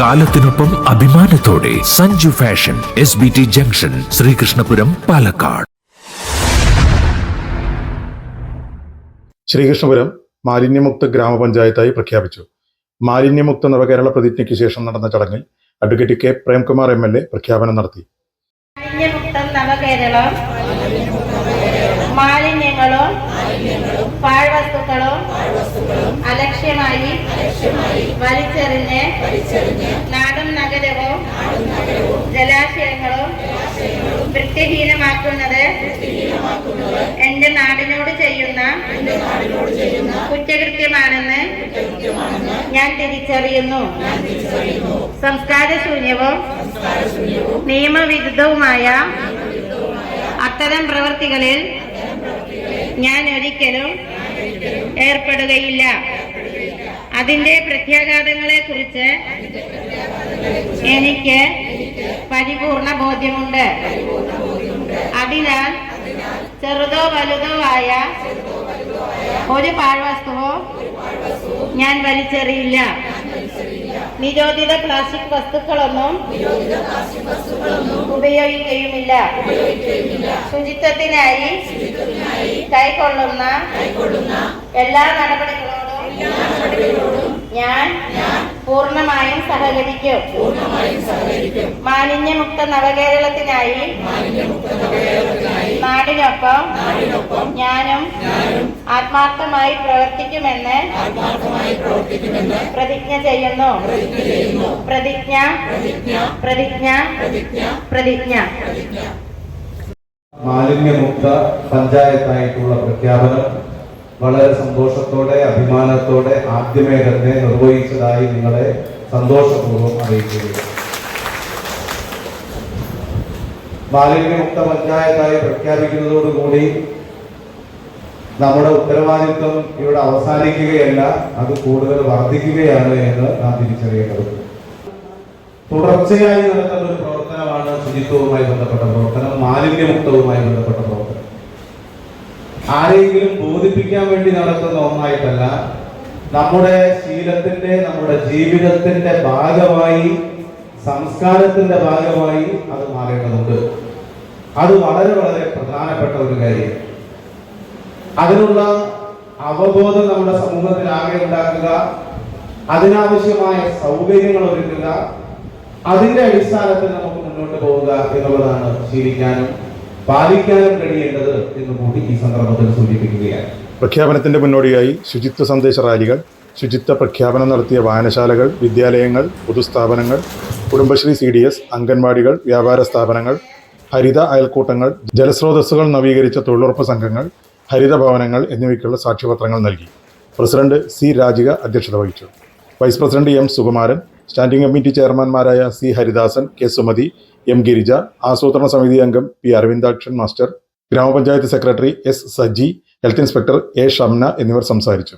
കാലത്തിനൊപ്പം അഭിമാനത്തോടെ Sanju fashion S B T junction Sreekrishnapuram Palakkad. Sreekrishnapuram മാലിന്യമുക്ത ഗ്രാമപഞ്ചായത്തായി പ്രഖ്യാപിച്ചു. മാലിന്യമുക്ത നവകേരള പ്രതിജ്ഞയ്ക്ക് ശേഷം നടന്ന ചടങ്ങിൽ advocate K. Premkumar M L A പ്രഖ്യാപനം നടത്തി. മാലിന്യമുക്തം നവകേരളം മാലിന്യങ്ങളും പാഴ്വസ്തുക്കളും അലക്ഷ്യമായി വലിച്ചെറിഞ്ഞ് നാടും നഗരവും ജലാശയങ്ങളും വൃത്തിഹീനമാക്കുന്നത് എന്റെ നാടിനോട് ചെയ്യുന്ന കുറ്റകൃത്യമാണെന്ന് ഞാൻ തിരിച്ചറിയുന്നു. സംസ്കാരശൂന്യവും നിയമവിരുദ്ധവുമായ അത്തരം പ്രവൃത്തികളിൽ ഞാൻ ഒരിക്കലും ഏർപ്പെടുകയില്ല. അതിന്റെ പ്രത്യാഘാതങ്ങളെ കുറിച്ച് എനിക്ക് പരിപൂർണ ബോധ്യമുണ്ട്. അതിനാൽ ചെറുതോ വലുതോ ആയ ഒരു പാഴ്വസ്തുവോ ഞാൻ വലിച്ചെറിയില്ല. നിരോധിത പ്ലാസ്റ്റിക് വസ്തുക്കളൊന്നും ഉപയോഗിക്കുകയുമില്ല ശുചിത്വത്തിനായി കൈക്കൊള്ളുന്ന എല്ലാ നടപടികളോടും ഞാൻ പൂർണമായും സഹകരിക്കും. മാലിന്യമുക്ത നവകേരളത്തിനായി നാടിനൊപ്പം ഞാനും ആത്മാർത്ഥമായി പ്രവർത്തിക്കുമെന്ന് പ്രതിജ്ഞ ചെയ്യുന്നു. പ്രതിജ്ഞ പ്രതിജ്ഞ പ്രതിജ്ഞ മാലിന്യമുക്ത പഞ്ചായത്തായിട്ടുള്ള പ്രഖ്യാപനം വളരെ സന്തോഷത്തോടെ അഭിമാനത്തോടെ ആദ്യമേ തന്നെ നിർവഹിച്ചതായി നിങ്ങളെ സന്തോഷപൂർവം അറിയിക്കുന്നു മാലിന്യമുക്ത പഞ്ചായത്തായി പ്രഖ്യാപിക്കുന്നതോടുകൂടി നമ്മുടെ ഉത്തരവാദിത്വം ഇവിടെ അവസാനിക്കുകയല്ല അത് കൂടുതൽ വർദ്ധിക്കുകയാണ് എന്ന് നാം തിരിച്ചറിയേണ്ടത് തുടർച്ചയായി നടത്തുന്ന ഒരു പ്രവർത്തനമാണ് ശുചിത്വവുമായി ബന്ധപ്പെട്ട പ്രവർത്തനം മാലിന്യമുക്തവുമായി ബന്ധപ്പെട്ട പ്രവർത്തനം. ആരെങ്കിലും ബോധിപ്പിക്കാൻ വേണ്ടി നടത്തുന്ന ഒന്നായിട്ടല്ല നമ്മുടെ ശീലത്തിന്റെ നമ്മുടെ ജീവിതത്തിന്റെ ഭാഗമായി സംസ്കാരത്തിന്റെ ഭാഗമായി അത് മാറേണ്ടതുണ്ട്. അത് വളരെ വളരെ പ്രധാനപ്പെട്ട ഒരു കാര്യം. അതിനുള്ള അവബോധം നമ്മുടെ സമൂഹത്തിൽ ആകെ ഉണ്ടാക്കുക അതിനാവശ്യമായ സൗകര്യങ്ങൾ ഒരുക്കുക അതിന്റെ അടിസ്ഥാനത്തിൽ നമുക്ക് മുന്നോട്ട് പോവുക എന്നുള്ളതാണ് ശീലിക്കാനും പാലിക്കാനും കഴിയേണ്ടത് എന്ന് കൂടി ഈ സന്ദർഭത്തിൽ സൂചിപ്പിക്കുകയാണ്. പ്രഖ്യാപനത്തിന്റെ മുന്നോടിയായി ശുചിത്വ സന്ദേശ റാലികൾ ശുചിത്വ പ്രഖ്യാപനം നടത്തിയ വായനശാലകൾ വിദ്യാലയങ്ങൾ പൊതുസ്ഥാപനങ്ങൾ കുടുംബശ്രീ സി ഡി എസ് അംഗൻവാടികൾ വ്യാപാര സ്ഥാപനങ്ങൾ ഹരിത അയൽക്കൂട്ടങ്ങൾ ജലസ്രോതസ്സുകൾ നവീകരിച്ച തൊഴിലുറപ്പ് സംഘങ്ങൾ ഹരിത ഭവനങ്ങൾ എന്നിവയ്ക്കുള്ള സാക്ഷ്യപത്രങ്ങൾ നൽകി. പ്രസിഡന്റ് സി രാജിക അധ്യക്ഷത വഹിച്ചു. Vice president M Sukumaran standing committee ചെയർമാൻമാരായ C Haridasan K Sumathi M Girija ആസൂത്രണ സമിതി അംഗം പി അരവിന്ദാക്ഷൻ മാസ്റ്റർ ഗ്രാമപഞ്ചായത്ത് secretary S Saji health inspector A Shamna എന്നിവർ സംസാരിച്ചു.